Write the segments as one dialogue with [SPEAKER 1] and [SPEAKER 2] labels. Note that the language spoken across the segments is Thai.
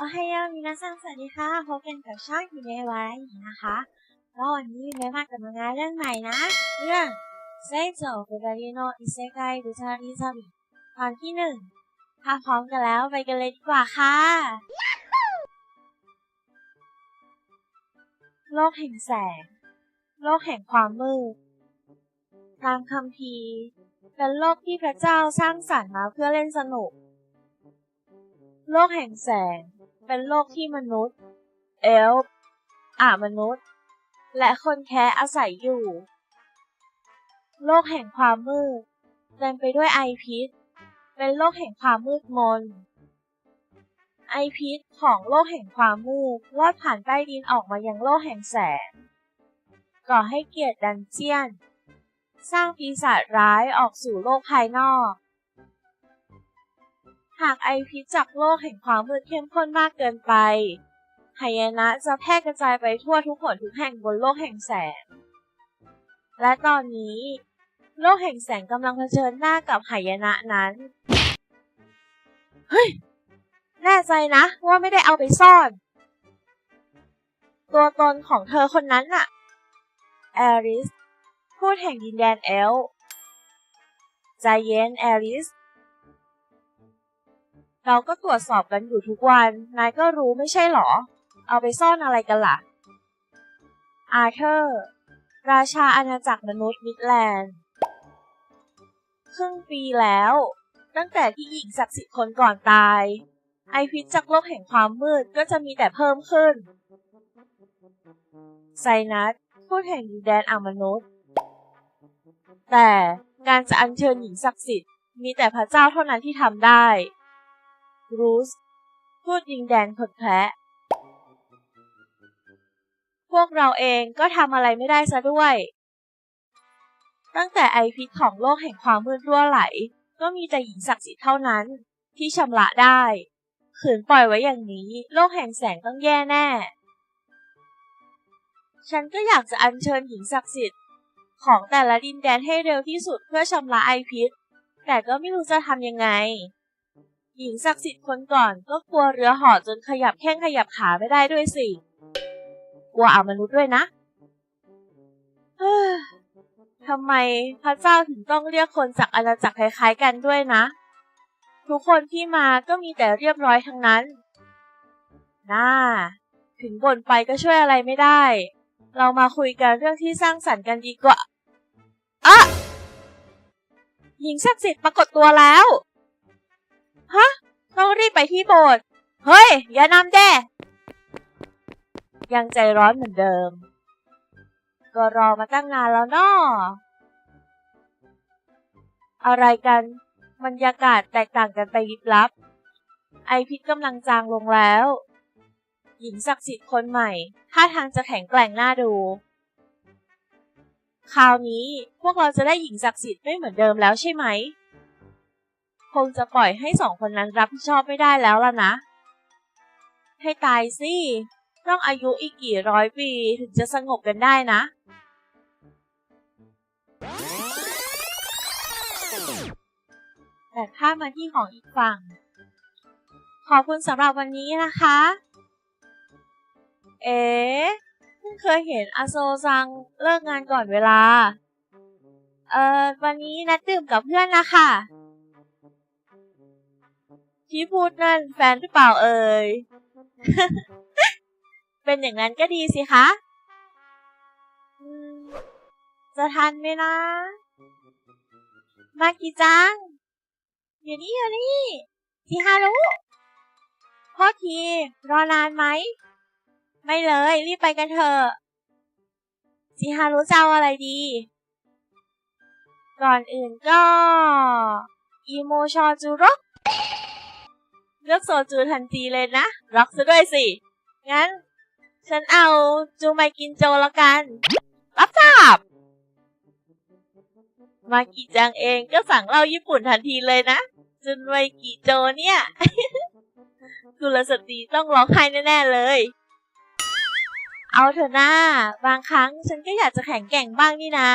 [SPEAKER 1] โอไฮโอมินาซังสวัสดีค่ะพบกันกับช่องยูเนวาระอีนะคะแล้ววันนี้ยูเนมากับงานเรื่องใหม่นะ เรื่องเซโจเฟเบริโนอิเซไกบุชาริซาบิตอนที่หนึ่งถ้าพร้อมกันแล้วไปกันเลยดีกว่าค่ะ โลกแห่งแสง โลกแห่งความมืด ตามคำพีเป็นโลกที่พระเจ้าสร้างสรรค์มาเพื่อเล่นสนุก โลกแห่งแสง เป็นโลกที่มนุษย์ เอลฟ์อามนุษย์ และคนแค้อาศัยอยู่ โลกแห่งความมืดเต็มไปด้วยไอพิษ เป็นโลกแห่งความมืดมน ไอพิษของโลกแห่งความมืดลอดผ่านใต้ดินออกมายังโลกแห่งแสง ก่อให้เกียรติดันเจียน สร้างปีศาจร้ายออกสู่โลกภายนอก หากไอพิษจากโลกแห่งความมืดเข้มข้นมากเกินไปหายนะจะแพร่กระจายไปทั่วทุกหนทุกแห่งบนโลกแห่งแสง และตอนนี้ โลกแห่งแสงกำลังเผชิญหน้ากับหายนะนั้น เฮ้ย แน่ใจนะว่าไม่ได้เอาไปซ่อน ตัวตนของเธอคนนั้นน่ะ แอริส พูดแห่งดินแดนเอล ใจเย็นแอริส เราก็ตรวจสอบกันอยู่ทุกวัน นายก็รู้ไม่ใช่หรอ เอาไปซ่อนอะไรกันล่ะ อาร์เธอร์ ราชาอาณาจักรมนุษย์มิดแลนด์ครึ่งปีแล้ว ตั้งแต่ที่หญิงศักดิ์สิทธิ์คนก่อนตาย ไอพิษจากโลกแห่งความมืดก็จะมีแต่เพิ่มขึ้น ไซนัสพูดแห่งดินแดนอามนุษย์ แต่การจะอัญเชิญหญิงศักดิ์สิทธิ์มีแต่พระเจ้าเท่านั้นที่ทำได้ รูสพูดยิงแดนคนแพ้พวกเราเองก็ทำอะไรไม่ได้ซะด้วย ตั้งแต่ไอพิษของโลกแห่งความมืดรั่วไหล ก็มีแต่หญิงศักดิ์สิทธิ์เท่านั้น ที่ชำระได้ ขืนปล่อยไว้อย่างนี้ โลกแห่งแสงต้องแย่แน่ ฉันก็อยากจะอัญเชิญหญิงศักดิ์สิทธิ์ของแต่ละดินแดนให้เร็วที่สุดเพื่อชำระไอพิษ แต่ก็ไม่รู้จะทำยังไง หญิงศักดิ์สิทธิ์คนก่อนก็กลัวเรือห่อจนขยับแข้งขยับขาไม่ได้ด้วยสิ กลัวอามนุษย์ด้วยนะเฮ้อทำไมพระเจ้าถึงต้องเรียกคนจากอาณาจักรคล้ายๆกันด้วยนะ ทุกคนที่มาก็มีแต่เรียบร้อยทั้งนั้น น่า ถึงบ่นไปก็ช่วยอะไรไม่ได้ เรามาคุยกันเรื่องที่สร้างสรรค์กันดีกว่าอะหญิงศักดิ์สิทธิ์ปรากฏตัวแล้ว ไปที่โบสถ์เฮ้ย อย่านำแด้ยังใจร้อนเหมือนเดิม ก็รอมาตั้งนานแล้วนาะอะไรกันบรรยากาศแตกต่างกันไปยิบลับ ไอพิษกำลังจางลงแล้ว หญิงศักดิ์สิทธิ์คนใหม่ท่าทางจะแข็งแกร่งน่าดู คราวนี้พวกเราจะได้หญิงศักดิ์สิทธิ์ไม่เหมือนเดิมแล้วใช่ไหม คงจะปล่อยให้สองคนนั้นรับผิดชอบไม่ได้แล้วล่ะนะ ให้ตายสิ ต้องอายุอีกกี่ร้อยปีถึงจะสงบกันได้นะ แต่ถ้ามาที่ของอีกฝั่ง ขอบคุณสำหรับวันนี้นะคะ เอ๋เพิ่งเคยเห็นอาโซซังเลิกงานก่อนเวลา เอ่อ วันนี้นัดดื่มกับเพื่อนนะคะ ที่พูดนั่นแฟนหรือเปล่าเอ่ย เป็นอย่างนั้นก็ดีสิคะจะทันไหมนะ มากี่จัง อยู่นี่อยู่นี่ทีฮารุโทษทีรอนานไหม ไม่เลย รีบไปกันเถอะทีฮารุจะเอาอะไรดี ก่อนอื่นก็ อีโมชอจูโร เลือกโซจูทันทีเลยนะรักซะด้วยสิ งั้น ฉันเอาจูไมกินโจแล้วกัน รับทราบ มากิจังเองก็สั่งเหล้าญี่ปุ่นทันทีเลยนะจูไมกิโจเนี่ยกุลสตรีต้องร้องไห้แน่ๆเลย เอาเถอะนะบางครั้งฉันก็อยากจะแข็งแกร่งบ้างนี่นา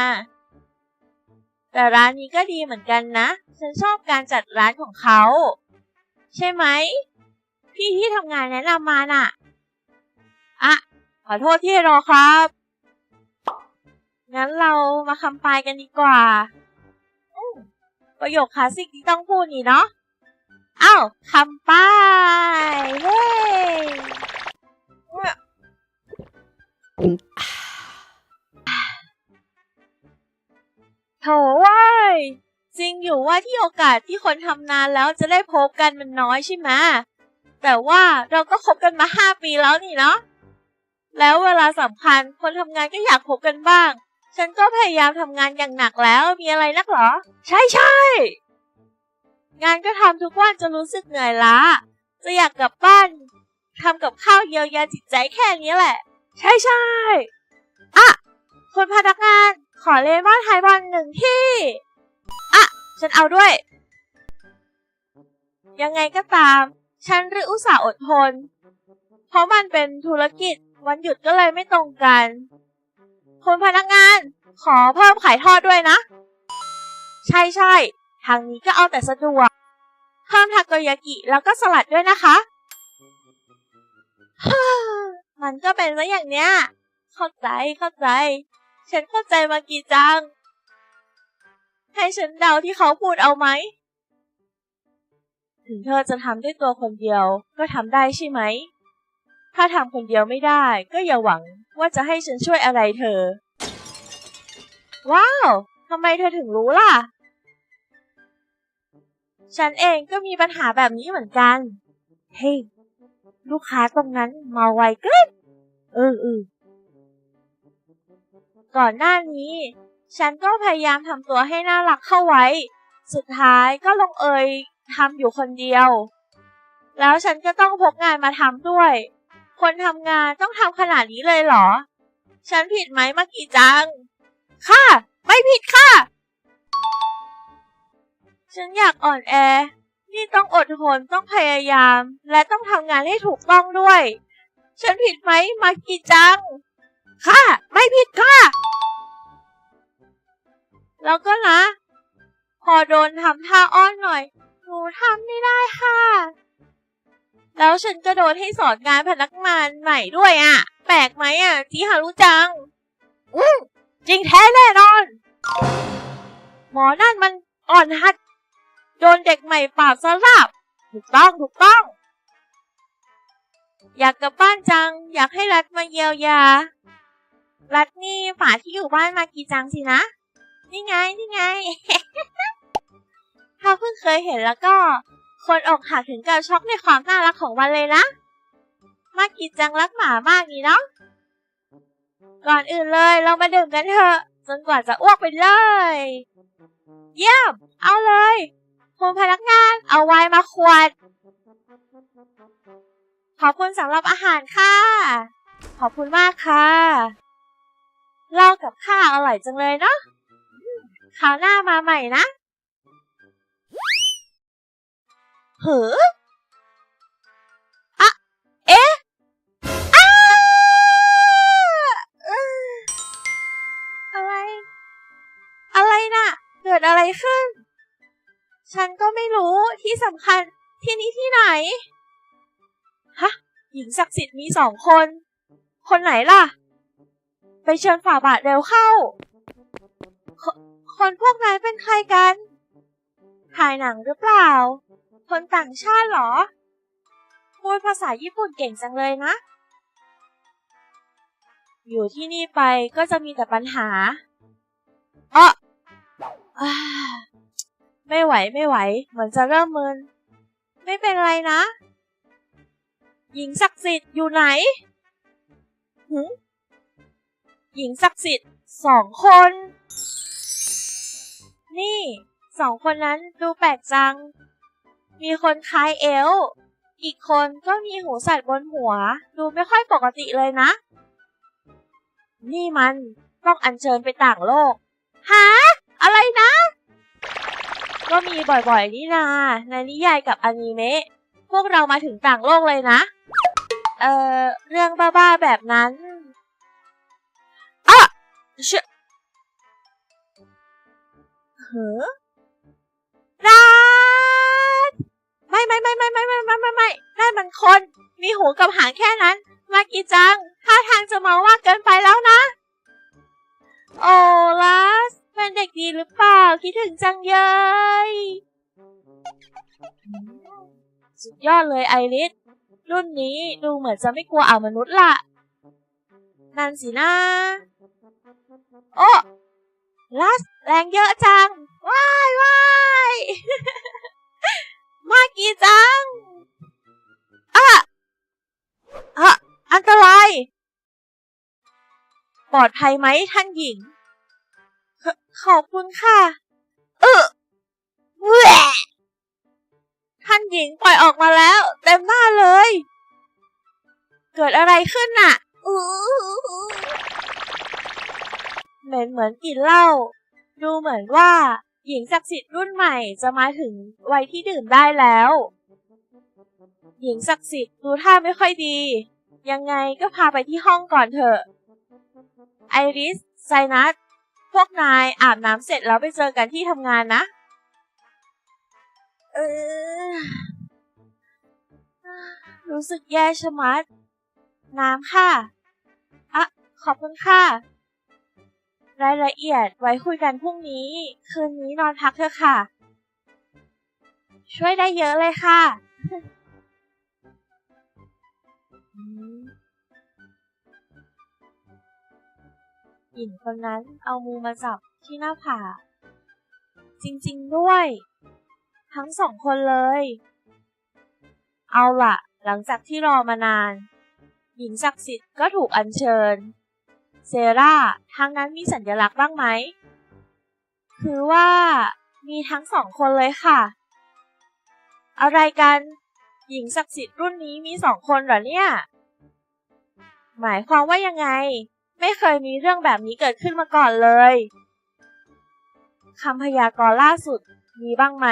[SPEAKER 1] แต่ร้านนี้ก็ดีเหมือนกันนะ ฉันชอบการจัดร้านของเขา ใช่ไหม พี่ที่ทำงานแนะนำมาน่ะอะขอโทษที่รอครับ งั้นเรามาคำปายกันดีกว่า ประโยคคลาสสิกที่ต้องพูดนี่เนาะอ้าวคำปายเฮ้โถว้ย จริงอยู่ว่าที่โอกาสที่คนทำนานแล้วจะได้พบกันมันน้อยใช่ไหมแต่ว่าเราก็คบกันมาห้าปีแล้วนี่เนาะแล้วเวลาสำคัญคนทำงานก็อยากพบกันบ้าง ฉันก็พยายามทำงานอย่างหนักแล้วมีอะไรนักหรอ ใช่ใช่งานก็ทำทุกวันจะรู้สึกเหนื่อยล้า จะอยากกลับบ้านทำกับข้าวเยียวยาจิตใจแค่นี้แหละ ใช่ใช่อะคุณพนักงานขอเลมอนไทยบอลหนึ่งที่ ฉันเอาด้วย ยังไงก็ตาม ฉันหรืออุตส่าห์อดทน เพราะมันเป็นธุรกิจวันหยุดก็เลยไม่ตรงกันคุณพนักงาน ขอเพิ่มไข่ทอดด้วยนะ ใช่ใช่ทางนี้ก็เอาแต่สะดวก เพิ่มทาโกยากิแล้วก็สลัดด้วยนะคะมันก็เป็นซะอย่างเนี้ย เข้าใจเข้าใจ ฉันเข้าใจมากี่จัง ให้ฉันเดาที่เขาพูดเอาไหม ถึงเธอจะทำด้วยตัวคนเดียวก็ทำได้ใช่ไหม ถ้าทำคนเดียวไม่ได้ก็อย่าหวังว่าจะให้ฉันช่วยอะไรเธอ ว้าวทำไมเธอถึงรู้ล่ะ ฉันเองก็มีปัญหาแบบนี้เหมือนกัน เฮ้ย ลูกค้าตรงนั้นเมาไวเกิน เออเออก่อนหน้านี้ ฉันก็พยายามทำตัวให้น่ารักเข้าไว้ สุดท้ายก็ลงเอยทำอยู่คนเดียว แล้วฉันก็ต้องพกงานมาทำด้วย คนทำงานต้องทำขนาดนี้เลยเหรอ ฉันผิดไหมเมื่อกี้จัง ค่ะ ไม่ผิดค่ะ ฉันอยากอ่อนแอ นี่ต้องอดทนต้องพยายาม และต้องทำงานให้ถูกต้องด้วย ฉันผิดไหมมากี่จัง ค่ะ ไม่ผิดค่ะ แล้วก็นะ พอโดนทำท่าอ้อนหน่อย หนูทำไม่ได้ค่ะ แล้วฉันก็โดนให้สอนงานพนักงานใหม่ด้วยอะ่ะ แปลกไหมอะที่ฮารุจัง อืมจริงแท้แน่นอน หมอนั่นมันอ่อนหัด โดนเด็กใหม่ปราบสลับถูกต้องถูกต้อง อยากกลับบ้านจัง อยากให้รัฐมาเยียวยา รัฐนี่ฝาที่อยู่บ้านมากี่จังสินะ นี่ไง นี่ไง ถ้าเพิ่งเคยเห็นแล้วก็ คนอกหักถึงกับช็อกในความน่ารักของมันเลยนะ มากิจังรักหมามากนี่เนาะ ก่อนอื่นเลยเรามาดื่มกันเถอะ จนกว่าจะอ้วกไปเลย เยี่ยม เอาเลยคุณพนักงานเอาไวน์มาขวด ขอบคุณสำหรับอาหารค่ะ ขอบคุณมากค่ะเล้ากับข้าอร่อยจังเลยเนาะ คราวหน้ามาใหม่นะเหออะเอ๊ะอ้าอะไร อะไรน่ะ เกิดอะไรขึ้น ฉันก็ไม่รู้ที่สำคัญที่นี้ที่ไหน ฮะ หญิงศักดิ์สิทธิ์มีสองคน คนไหนล่ะ ไปเชิญฝ่าบาทเร็วเข้า คนพวกนั้นเป็นใครกัน ถ่ายหนังหรือเปล่า คนต่างชาติเหรอพูดภาษาญี่ปุ่นเก่งจังเลยนะ อยู่ที่นี่ไปก็จะมีแต่ปัญหาอ้ออไม่ไหวไม่ไหว เหมือนจะเริ่มมึน ไม่เป็นไรนะ หญิงศักดิ์สิทธิ์อยู่ไหนหึหญิงศักดิ์สิทธิ์สองคน นี่ สองคนนั้นดูแปลกจัง มีคนคล้ายเอล อีกคนก็มีหูสัตว์บนหัว ดูไม่ค่อยปกติเลยนะ นี่มันต้องอัญเชิญไปต่างโลก หา อะไรนะ ก็มีบ่อยๆนี่นา ในนิยายกับอนิเมะ พวกเรามาถึงต่างโลกเลยนะ เอ่อ เรื่องบ้าๆแบบนั้นอะเช เหอรัดไม่ไม่ไม่ไม่ไม่ไม่ไม่ไม่ไม่นั่นมันคน มีหูกับหางแค่นั้น มากีจังท่าทางจะมามาเกินไปแล้วนะ โอ้ลัสเป็นเด็กดีหรือเปล่า คิดถึงจังเยยสุดยอดเลยไอริสรุ่นนี้ดูเหมือนจะไม่กลัวอาวมนุษย์ละนั่นสินะ โอ้ ลัสแรงเยอะจัง ว้ายว้ายมากี่จังอะอะอันตราย ปลอดภัยไหมท่านหญิงขขอบคุณค่ะ เออแหวท่านหญิงปล่อยออกมาแล้ว เต็มหน้าเลย เกิดอะไรขึ้นน่ะ เหม็นเหมือนกลิ่นเหล้าดูเหมือนว่าหญิงศักดิ์สิทธิ์รุ่นใหม่จะมาถึงวัยที่ดื่มได้แล้ว หญิงศักดิ์สิทธิ์ดูท่าไม่ค่อยดี ยังไงก็พาไปที่ห้องก่อนเถอะ ไอริส ไซนัส พวกนายอาบน้ำเสร็จแล้วไปเจอกันที่ทำงานนะ เออ รู้สึกแย่ชะมัด น้ำค่ะ อะ ขอบคุณค่ะ รายละเอียดไว้คุยกันพรุ่งนี้ คืนนี้นอนพักเถอะค่ะ ช่วยได้เยอะเลยค่ะ หญิงคนนั้นเอามือมาจับที่หน้าผากจริงๆด้วย ทั้งสองคนเลย เอาล่ะหลังจากที่รอมานาน หญิงศักดิ์สิทธิ์ก็ถูกอัญเชิญ เซราทางนั้นมีสัญลักษณ์บ้างไหม คือว่ามีทั้งสองคนเลยค่ะ อะไรกัน หญิงศักดิ์สิทธิ์รุ่นนี้มีสองคนเหรอเนี่ย หมายความว่ายังไง ไม่เคยมีเรื่องแบบนี้เกิดขึ้นมาก่อนเลยคำพยากรณ์ล่าสุดมีบ้างไหม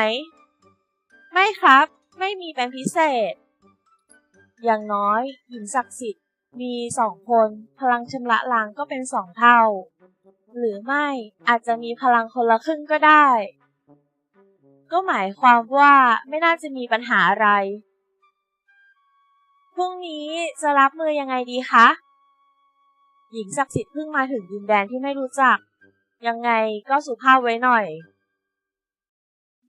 [SPEAKER 1] ไม่ครับ ไม่มีเป็นพิเศษ อย่างน้อยหญิงศักดิ์สิทธิ์ มีสองคน พลังชำระล้างก็เป็นสองเท่า หรือไม่อาจจะมีพลังคนละครึ่งก็ได้ ก็หมายความว่าไม่น่าจะมีปัญหาอะไร พรุ่งนี้จะรับมือยังไงดีคะ หญิงศักดิ์สิทธิ์เพิ่งมาถึงดินแดนที่ไม่รู้จัก ยังไงก็สุภาพไว้หน่อย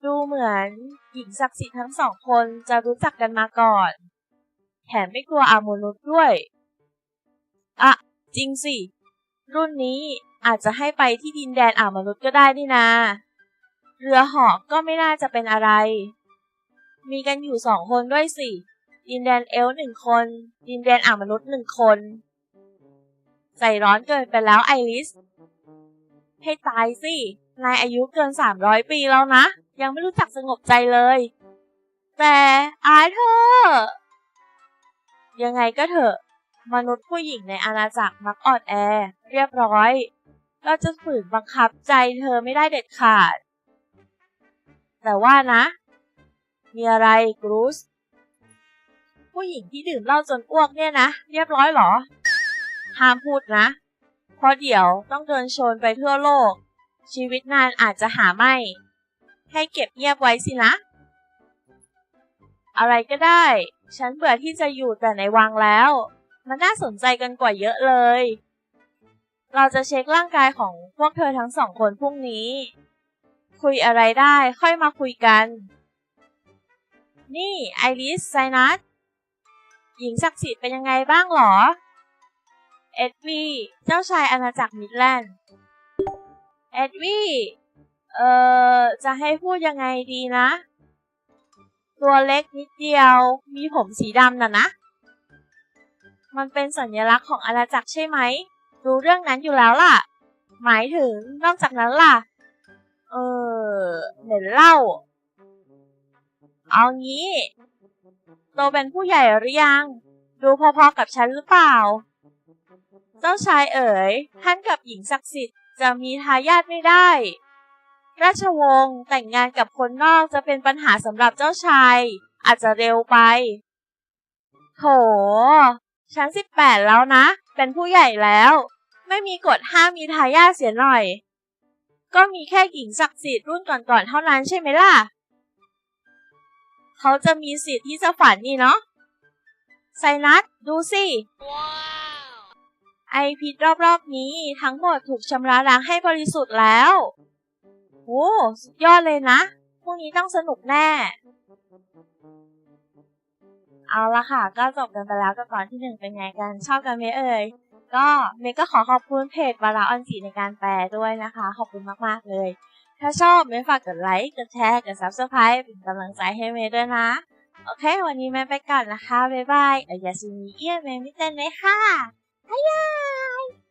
[SPEAKER 1] ดูเหมือนหญิงศักดิ์สิทธิ์ทั้งสองคนจะรู้จักกันมาก่อนแถมไม่กลัวอามนุษย์ด้วย อะจริงสิ รุ่นนี้อาจจะให้ไปที่ดินแดนอ่าวมนุษย์ก็ได้นี่นา เรือหอกก็ไม่น่าจะเป็นอะไร มีกันอยู่สองคนด้วยสิ ดินแดนเอลหนึ่งคน ดินแดนอ่าวมนุษย์หนึ่งคน ใจร้อนเกินไปแล้วไอริส ให้ตายสิ นายอายุเกินสามร้อยปีแล้วนะ ยังไม่รู้จักสงบใจเลย แต่อาเธอ ยังไงก็เถอะ มนุษย์ผู้หญิงในอาณาจักรมักอ่อนแอ เรียบร้อย เราจะฝืนบังคับใจเธอไม่ได้เด็ดขาด แต่ว่านะ มีอะไรกรูสผู้หญิงที่ดื่มเหล้าจนอ้วกเนี่ยนะ เรียบร้อยหรอ ห้ามพูดนะ เพราะเดี๋ยวต้องเดินชนไปทั่วโลก ชีวิตนานอาจจะหาไม่ ให้เก็บเงียบไว้สินะ อะไรก็ได้ ฉันเบื่อที่จะอยู่แต่ในวังแล้ว มันน่าสนใจกันกว่าเยอะเลย เราจะเช็คร่างกายของพวกเธอทั้งสองคนพรุ่งนี้ คุยอะไรได้ค่อยมาคุยกัน นี่ไอริสไซนัสหญิงศักดิ์สิทธิ์เป็นยังไงบ้างหรอ เอ็ดวีเจ้าชายอาณาจักรมิดแลนด์ เอ็ดวีเอ่อ จะให้พูดยังไงดีนะ ตัวเล็กนิดเดียว มีผมสีดำน่ะนะ มันเป็นสัญลักษณ์ของอาณาจักรใช่ไหม รู้เรื่องนั้นอยู่แล้วล่ะ หมายถึงนอกจากนั้นล่ะ เออเหม็นเล้าเอางี้ โตเป็นผู้ใหญ่หรือยัง ดูพอๆกับฉันหรือเปล่า เจ้าชายเอ๋ย ท่านกับหญิงศักดิ์สิทธิ์จะมีทายาทไม่ได้ ราชวงศ์แต่งงานกับคนนอกจะเป็นปัญหาสำหรับเจ้าชาย อาจจะเร็วไป โถ ฉันสิบแปดแล้วนะ เป็นผู้ใหญ่แล้ว ไม่มีกฎห้ามมีทายาทเสียหน่อย ก็มีแค่หญิงศักดิ์สิทธิ์รุ่นก่อนๆเท่านั้นใช่ไหมล่ะขเขาจะมีสิทธิ์ที่จะฝันนี่เนาะไซนัสดูสิ ไอพิษรอบๆนี้ทั้งหมดถูกชำระล้างให้บริสุทธิ์แล้ว โอ้สุดยอดเลยนะพวกนี้ต้องสนุกแน่ เอาละค่ะ ก็จบกันไปแล้วกับตอนที่หนึ่งเป็นไงกันชอบกันไหมเอ่ยก็เมย์ก็ขอขอบคุณเพจวาราออนสีในการแปลด้วยนะคะ ขอบคุณมากๆเลย ถ้าชอบเมย์ฝากกดไลค์กดแชร์กดซับสไครป์เป็นกำลังใจให้เมย์ด้วยนะ โอเค วันนี้เมย์ไปก่อนนะคะบ๊ายบายออยาซิมีเอียเมย์มิเต้นเลยค่ะบ๊ายบาย